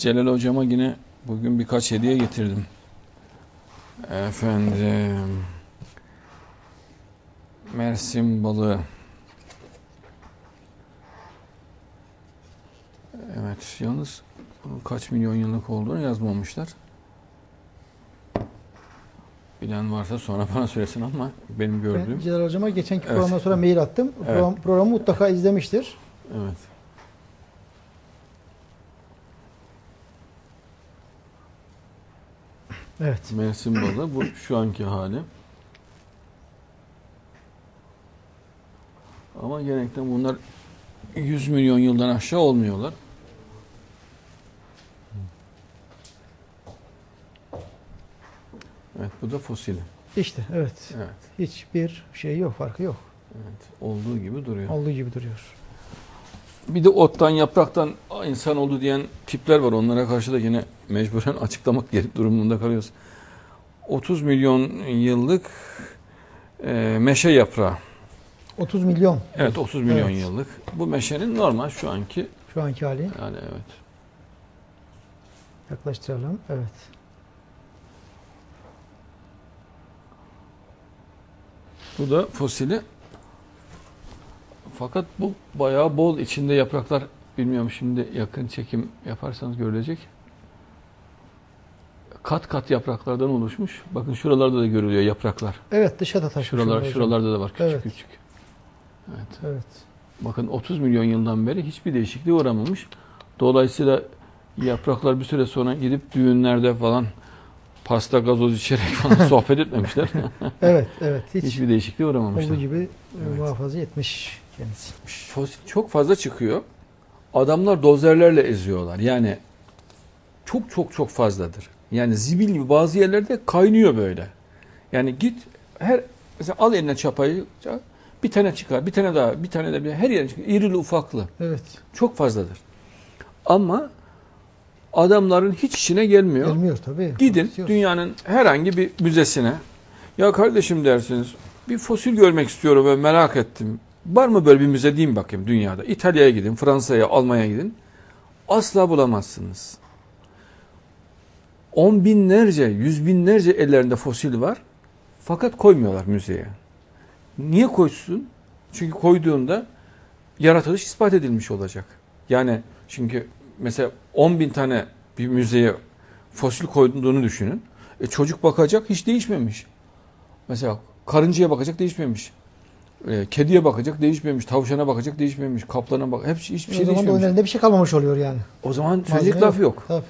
Celal hocama yine bugün birkaç hediye getirdim. Efendim. Mersin balığı. Evet, yalnız bunun kaç milyon yıllık olduğunu yazmamışlar. Bilen varsa sonra bana söylesin ama benim Ben gördüğüm. Celal Hocam'a geçenki Evet. programdan sonra mail attım. Evet. Program, programı mutlaka izlemiştir. Evet. Evet. Mersin balığı bu şu anki hali. Ama genellikle bunlar 100 milyon yıldan aşağı olmuyorlar. Evet bu da fosil. İşte evet. Evet. Hiçbir şey yok, farkı yok. Evet. Olduğu gibi duruyor. Olduğu gibi duruyor. Bir de ottan yapraktan insan oldu diyen tipler var. Onlara karşı da yine mecburen açıklamak gerek durumunda kalıyoruz. 30 milyon yıllık e, meşe yaprağı. 30 milyon Evet 30 milyon Evet. yıllık. Bu meşenin normal şu anki şu anki hali. yani evet. Yaklaştıralım. Evet. Bu da fosili. Fakat bu bayağı bol içinde yapraklar bilmiyorum şimdi yakın çekim yaparsanız görülecek. Kat kat yapraklardan oluşmuş. Bakın şuralarda da görülüyor yapraklar. Evet dışa da taşmış. Şuralar, hocam. şuralarda da var küçük Evet. küçük. Evet. Evet. Bakın 30 milyon yıldan beri hiçbir değişikliğe uğramamış. Dolayısıyla yapraklar bir süre sonra gidip düğünlerde falan pasta gazoz içerek falan sohbet etmemişler. Evet, evet. Hiç Hiçbir değişikliğe uğramamışlar. olduğu gibi e, Evet. muhafaza etmiş kendisi. Fosil çok fazla çıkıyor. Adamlar dozerlerle eziyorlar. Yani çok çok çok fazladır. Yani zibil gibi bazı yerlerde kaynıyor böyle. Yani git her mesela al eline çapayı bir tane çıkar, bir tane daha, bir tane de bir her yere çıkar. İrili ufaklı. Evet. Çok fazladır. Ama adamların hiç işine gelmiyor. Gelmiyor tabii. Gidin dünyanın herhangi bir müzesine. Ya kardeşim dersiniz bir fosil görmek istiyorum ve merak ettim. Var mı böyle bir müze diyeyim bakayım dünyada. İtalya'ya gidin, Fransa'ya, Almanya'ya gidin. Asla bulamazsınız. On binlerce, yüz binlerce ellerinde fosil var. Fakat koymuyorlar müzeye. Niye koysun? Çünkü koyduğunda yaratılış ispat edilmiş olacak. Yani çünkü mesela 10 bin tane bir müzeye fosil koyduğunu düşünün. E çocuk bakacak hiç değişmemiş. Mesela karıncaya bakacak değişmemiş. E, kediye bakacak değişmemiş. Tavşana bakacak değişmemiş. Kaplana bak hepsi hiçbir o şey zaman da onun değişmemiş. elinde bir şey kalmamış oluyor yani. O zaman söyleyecek laf yok. Tabii.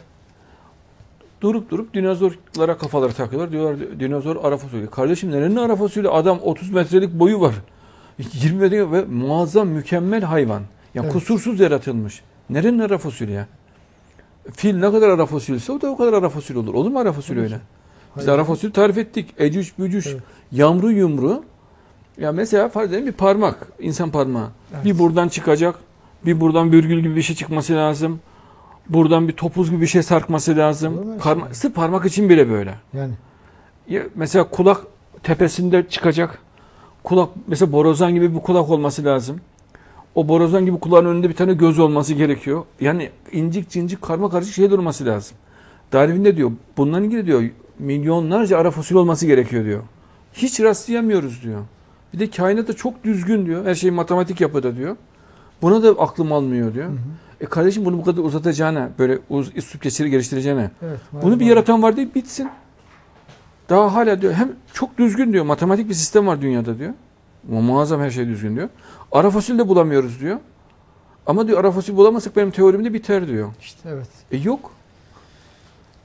Durup durup dinozorlara kafaları takıyorlar. Diyorlar dinozor ara fasulye. Kardeşim nerenin ara fasulye? Adam 30 metrelik boyu var. 20 metre ve muazzam mükemmel hayvan. Ya Evet. kusursuz yaratılmış. Nerenin ara fasulye ya? Fil ne kadar ara fasulyesi o da o kadar ara fasulye olur. Olur mu ara fasulye öyle? Biz Hayır. ara tarif ettik. Ecüş bücüş, Evet. yamru yumru. Ya mesela farz edelim bir parmak, insan parmağı. Evet. Bir buradan çıkacak, bir buradan virgül gibi bir şey çıkması lazım. Buradan bir topuz gibi bir şey sarkması lazım. Parma şey? sırf parmak için bile böyle. Yani. Ya mesela kulak tepesinde çıkacak. Kulak mesela borazan gibi bir kulak olması lazım. O borazan gibi kulağın önünde bir tane göz olması gerekiyor. Yani incik cincik karma karışık şey olması lazım. Darwin de diyor bundan ilgili diyor milyonlarca ara fosil olması gerekiyor diyor. Hiç rastlayamıyoruz diyor. Bir de kainat da çok düzgün diyor. Her şey matematik yapıda diyor. Buna da aklım almıyor diyor. Hı hı. E kardeşim bunu bu kadar uzatacağına, böyle uz, üslup geçiri geliştireceğine Evet. bunu bir yaratan var deyip bitsin. Daha hala diyor hem çok düzgün diyor. Matematik bir sistem var dünyada diyor. Muazzam her şey düzgün diyor. Ara fosil de bulamıyoruz diyor. Ama diyor ara fosil bulamazsak benim teorim de biter diyor. İşte evet. E yok.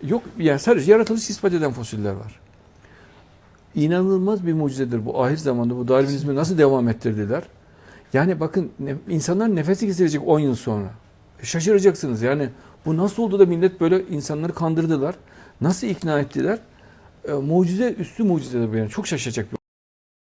Yok yani sadece yaratılış ispat eden fosiller var. İnanılmaz bir mucizedir bu. Ahir zamanda bu Darwinizmi nasıl devam ettirdiler? Yani bakın ne- insanlar nefesi kesilecek 10 yıl sonra. E şaşıracaksınız yani bu nasıl oldu da millet böyle insanları kandırdılar? Nasıl ikna ettiler? E, mucize üstü mucizedir yani. Çok şaşacak bir